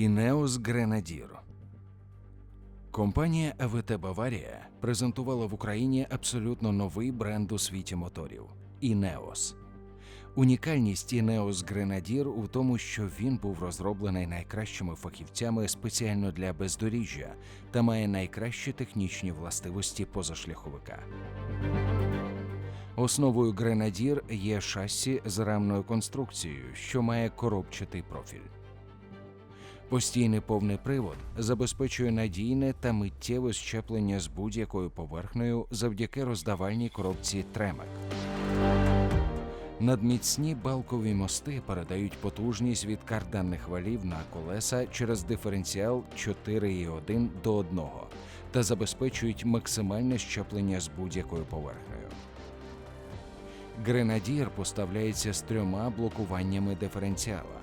Інеос Гренадір. Компанія АВТ Баварія презентувала в Україні абсолютно новий бренд у світі моторів Інеос. Унікальність Інеос Гренадір у тому, що він був розроблений найкращими фахівцями спеціально для бездоріжжя та має найкращі технічні властивості позашляховика. Основою Гренадір є шасі з рамною конструкцією, що має коробчатий профіль. Постійний повний привод забезпечує надійне та миттєве щеплення з будь-якою поверхнею завдяки роздавальній коробці Тремек. Надміцні балкові мости передають потужність від карданних валів на колеса через диференціал 4,1 до 1 та забезпечують максимальне щеплення з будь-якою поверхнею. Гренадір поставляється з трьома блокуваннями диференціала.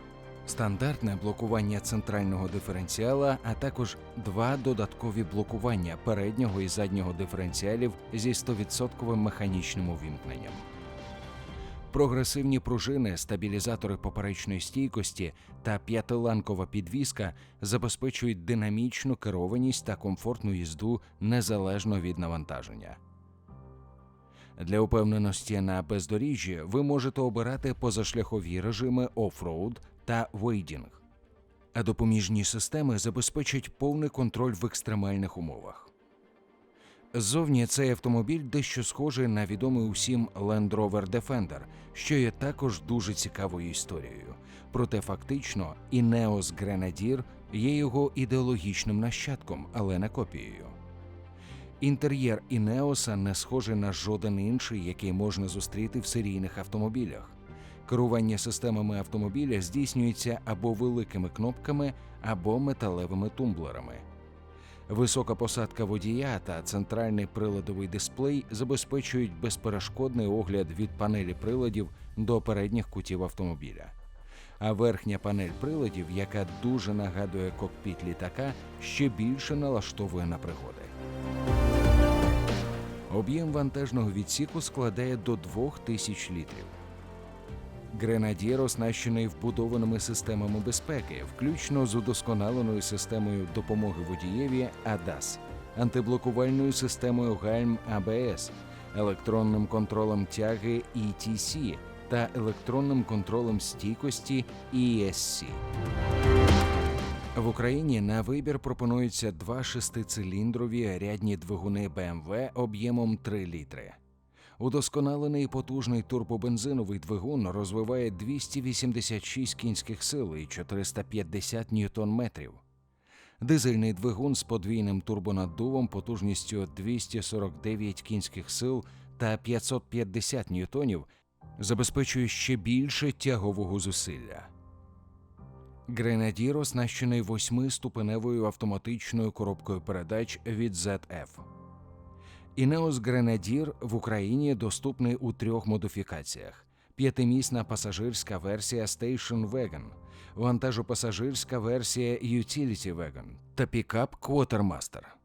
Стандартне блокування центрального диференціала, а також два додаткові блокування переднього і заднього диференціалів зі 100% механічним увімкненням. Прогресивні пружини, стабілізатори поперечної стійкості та п'ятиланкова підвіска забезпечують динамічну керованість та комфортну їзду незалежно від навантаження. Для упевненості на бездоріжжі ви можете обирати позашляхові режими офроуд та вейдінг, а допоміжні системи забезпечать повний контроль в екстремальних умовах. Ззовні цей автомобіль дещо схожий на відомий усім Land Rover Defender, що є також дуже цікавою історією. Проте фактично Ineos Grenadier є його ідеологічним нащадком, але не копією. Інтер'єр Інеоса не схожий на жоден інший, який можна зустріти в серійних автомобілях. Керування системами автомобіля здійснюється або великими кнопками, або металевими тумблерами. Висока посадка водія та центральний приладовий дисплей забезпечують безперешкодний огляд від панелі приладів до передніх кутів автомобіля. А верхня панель приладів, яка дуже нагадує кокпіт літака, ще більше налаштовує на пригоди. Об'єм вантажного відсіку складає до 2000 літрів. Гренадір оснащений вбудованими системами безпеки, включно з удосконаленою системою допомоги водієві ADAS, антиблокувальною системою гальм АБС, електронним контролем тяги ETC та електронним контролем стійкості ESC. В Україні на вибір пропонуються два шестициліндрові рядні двигуни BMW об'ємом 3 літри. Удосконалений і потужний турбобензиновий двигун розвиває 286 кінських сил і 450 ньютон-метрів. Дизельний двигун з подвійним турбонаддувом потужністю 249 кінських сил та 550 ньютонів забезпечує ще більше тягового зусилля. Гренадір оснащений восьмиступеневою автоматичною коробкою передач від ZF. Інеос Гренадір в Україні доступний у трьох модифікаціях: п'ятимісна пасажирська версія Station Wagon, вантажопасажирська версія Utility Wagon та пікап Quartermaster.